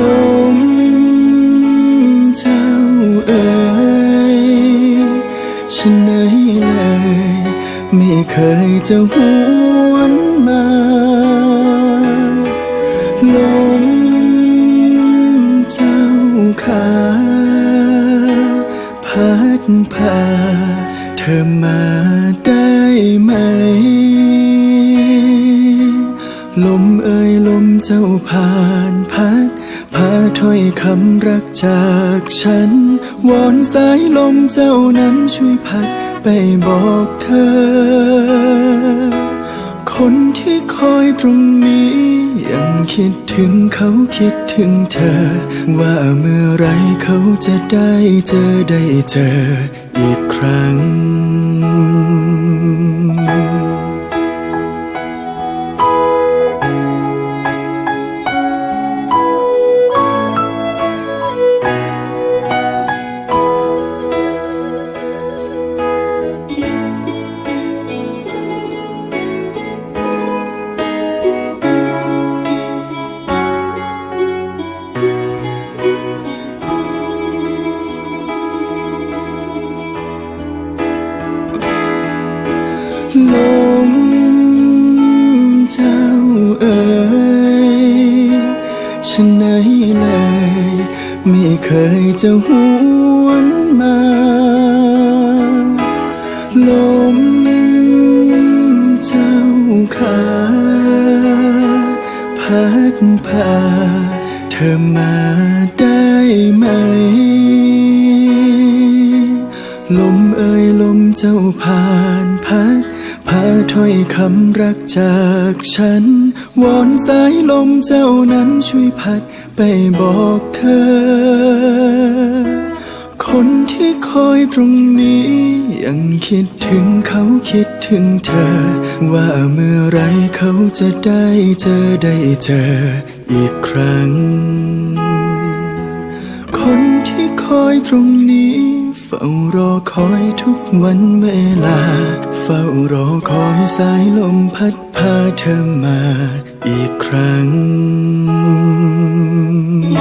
ลมเจ้าเอ่ยฉันไหนเลย ไม่เคยจะหวนมาลมเจ้าขาพัดพาเธอมาได้ไหม ลมเอ่ยลมเจ้าผ่านพัด พาถ้อยคำรักจากฉัน วอนสายลมเจ้านั้นช่วยพัดไปบอกเธอ คนที่คอยตรงนี้ ยังคิดถึงเขาคิดถึงเธอ ว่าเมื่อไรเขาจะได้เจอได้เจออีกครั้ง จ้าเอ่ยฉันไหนเลยไม่เคยจะหวนมา ลมเจ้าขาพัดพาเธอมาได้ไหม ลมเอ่ยลมเจ้าผ่านพัด พาถ้อยคำรักจากฉัน วอนสายลมเจ้านั้นช่วยพัดไปบอกเธอ คนที่คอยตรงนี้ ยังคิดถึงเขาคิดถึงเธอ ว่าเมื่อไรเขาจะได้เจอได้เจออีกครั้ง คนที่คอยตรงนี้ เฝ้ารอคอยทุกวันเวลา เฝ้ารอคอยสายลมพัดพาเธอมาอีกครั้งล